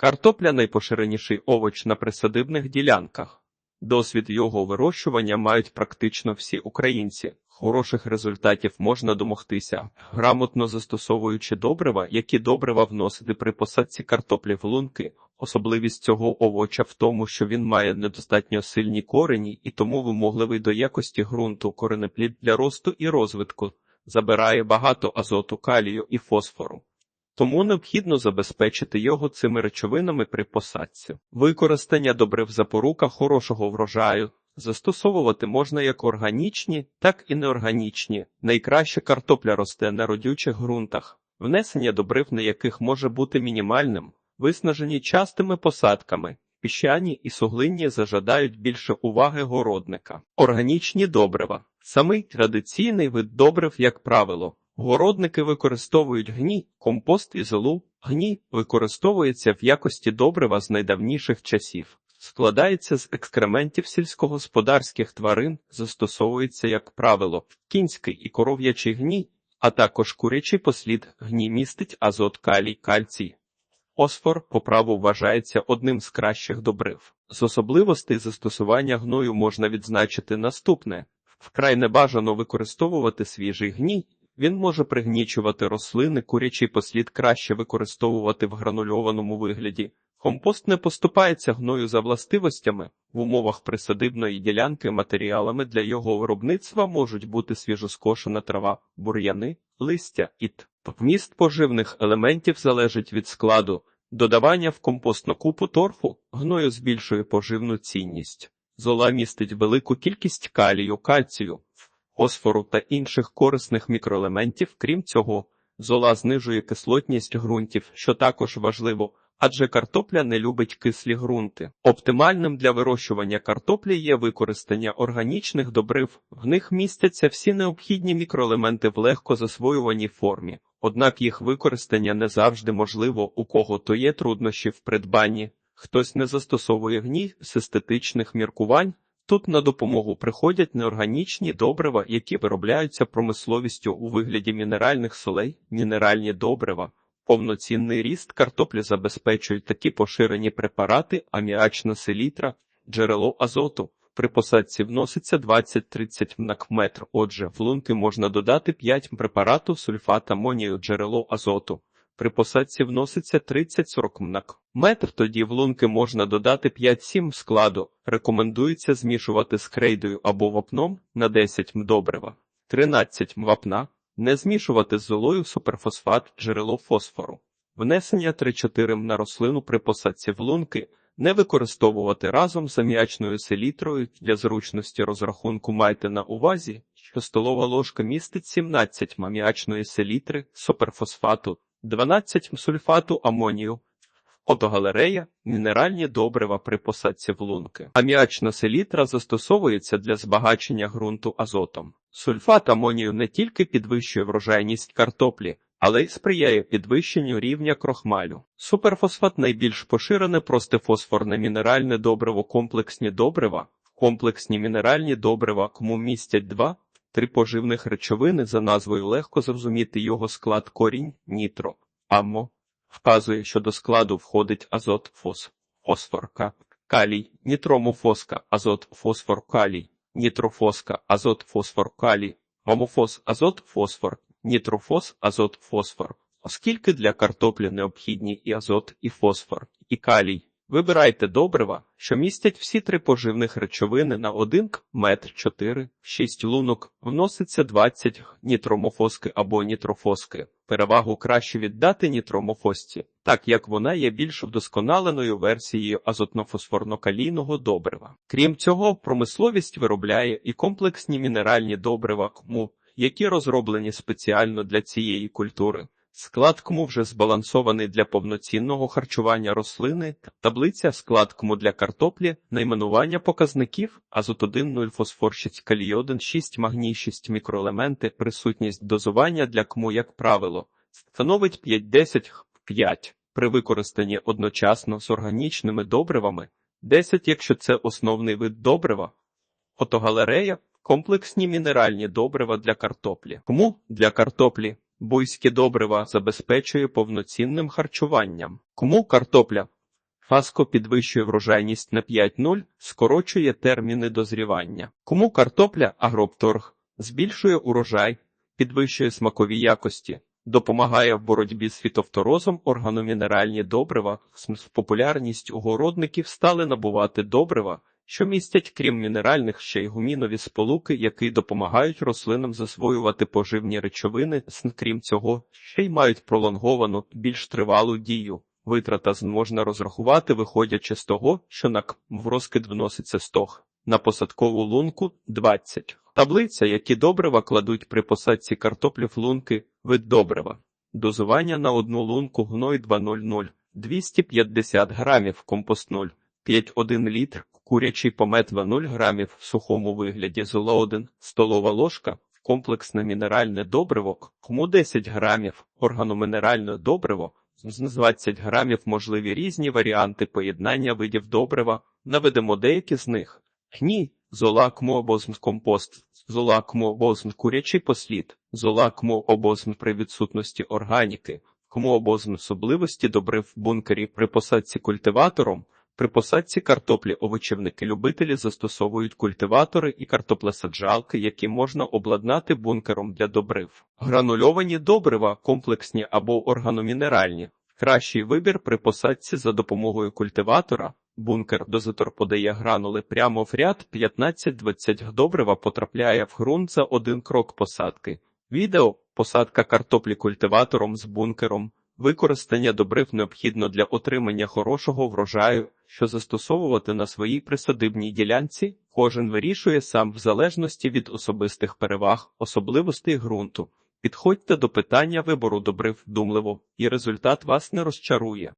Картопля найпоширеніший овоч на присадибних ділянках. Досвід його вирощування мають практично всі українці. Хороших результатів можна домогтися, грамотно застосовуючи добрива, які добрива вносити при посадці картоплі в лунки. Особливість цього овоча в тому, що він має недостатньо сильні корені і тому вимогливий до якості ґрунту коренеплід для росту і розвитку, забирає багато азоту, калію і фосфору. Тому необхідно забезпечити його цими речовинами при посадці. Використання добрив запорука хорошого врожаю застосовувати можна як органічні, так і неорганічні. Найкраще картопля росте на родючих ґрунтах, внесення добрив на яких може бути мінімальним, виснажені частими посадками. Піщані і суглинні зажадають більше уваги городника. Органічні добрива. Самий традиційний вид добрив, як правило, Городники використовують гній, компост і золу. Гній використовується в якості добрива з найдавніших часів. Складається з екскрементів сільськогосподарських тварин, застосовується, як правило, кінський і коров'ячий гній, а також курячий послід гній містить азот, калій, кальцій. Осфор по праву вважається одним з кращих добрив. З особливостей застосування гною можна відзначити наступне: вкрай небажано використовувати свіжий гній. Він може пригнічувати рослини, курячий послід краще використовувати в гранульованому вигляді. Компост не поступається гною за властивостями. В умовах присадибної ділянки матеріалами для його виробництва можуть бути свіжоскошена трава, бур'яни, листя і т. Вміст поживних елементів залежить від складу. Додавання в компостну купу торфу гною збільшує поживну цінність. Зола містить велику кількість калію, кальцію, фосфору та інших корисних мікроелементів. Крім цього, зола знижує кислотність ґрунтів, що також важливо, адже картопля не любить кислі ґрунти. Оптимальним для вирощування картоплі є використання органічних добрив, в них містяться всі необхідні мікроелементи в легко засвоюваній формі. Однак їх використання не завжди можливо, у кого то є труднощі в придбанні, хтось не застосовує гній з естетичних міркувань. Тут на допомогу приходять неорганічні добрива, які виробляються промисловістю у вигляді мінеральних солей, мінеральні добрива. Повноцінний ріст картоплі забезпечують такі поширені препарати, аміачна селітра, джерело азоту. При посадці вноситься 20-30 мнакметр. Отже, в лунки можна додати 5 препарату сульфат амонію, джерело азоту. При посадці вноситься 30-40 мнак. Метр тоді в лунки можна додати 5-7 складу. Рекомендується змішувати з крейдою або вапном на 10 м добрива, 13 м вапна, не змішувати з золою суперфосфат, джерело фосфору. Внесення 3-4 м на рослину при посадці в лунки, не використовувати разом з аміачною селітрою для зручності розрахунку майте на увазі, що столова ложка містить 17 м аміачної селітри, суперфосфату, 12 сульфату амонію. Фотогалерея – мінеральні добрива при посадці в лунки. Аміачна селітра застосовується для збагачення ґрунту азотом. Сульфат амонію не тільки підвищує врожайність картоплі, але й сприяє підвищенню рівня крохмалю. Суперфосфат найбільш поширене просте фосфорне мінеральне добриво комплексні добрива. Комплексні мінеральні добрива, кому містять два три поживних речовини за назвою легко зрозуміти його склад корінь, нітро, аммо. Вказує, що до складу входить азот, фос, фосфорка, калій, нітромофоска, азот, фосфор, калій, нітрофоска, азот, фосфор, калій, гомофос, азот, фосфор, нітрофос, азот, фосфор. Оскільки для картоплі необхідні і азот, і фосфор, і калій, Вибирайте добрива, що містять всі три поживних речовини на 1 метр 4, 6 лунок, вноситься 20 нітромофоски або нітрофоски. Перевагу краще віддати нітромофосці, так як вона є більш вдосконаленою версією азотно-фосфорно-калійного добрива. Крім цього, промисловість виробляє і комплексні мінеральні добрива, кому, які розроблені спеціально для цієї культури. Склад кому вже збалансований для повноцінного харчування рослини, таблиця склад кому для картоплі, найменування показників, азот 1 0 фосфор 6 калій 1 6 магній 6 мікроелементи, присутність дозування для кому, як правило, становить 5-10 5 при використанні одночасно з органічними добривами, 10 якщо це основний вид добрива. Фотогалерея комплексні мінеральні добрива для картоплі. Кому для картоплі Буйське добрива забезпечує повноцінним харчуванням. Кому картопля Фаско підвищує врожайність на 5.0, скорочує терміни дозрівання. Кому картопля Агропторг збільшує урожай, підвищує смакові якості, допомагає в боротьбі з фітофторозом органомінеральні добрива, популярність у городників стали набувати добрива, що містять, крім мінеральних, ще й гумінові сполуки, які допомагають рослинам засвоювати поживні речовини, крім цього, ще й мають пролонговану, більш тривалу дію. Витрата можна розрахувати, виходячи з того, що на в розкид вноситься стог. На посадкову лунку 20. Таблиця, які добрива кладуть при посадці картоплі в лунки, вид добрива. Дозування на одну лунку гной 200, 250 грамів, компост 0, 5,1 літр, курячий помет 0 грамів в сухому вигляді. Зола 1, столова ложка, комплексне мінеральне добриво, кому 10 грамів, органомінеральне добриво, з 20 грамів можливі різні варіанти поєднання видів добрива, наведемо деякі з них. Гні, золакмо обозм компост, золакмо обозм курячий послід, золакмо обозм при відсутності органіки, кому обозм особливості добрив в бункері при посадці культиватором, при посадці картоплі овочівники-любителі застосовують культиватори і картоплесаджалки, які можна обладнати бункером для добрив. Гранульовані добрива, комплексні або органомінеральні. Кращий вибір при посадці за допомогою культиватора. Бункер дозатор подає гранули прямо в ряд 15-20 добрива потрапляє в ґрунт за один крок посадки. Відео посадка картоплі культиватором з бункером. Використання добрив необхідно для отримання хорошого врожаю, що застосовувати на своїй присадибній ділянці, кожен вирішує сам в залежності від особистих переваг, особливостей ґрунту. Підходьте до питання вибору добрив вдумливо, і результат вас не розчарує.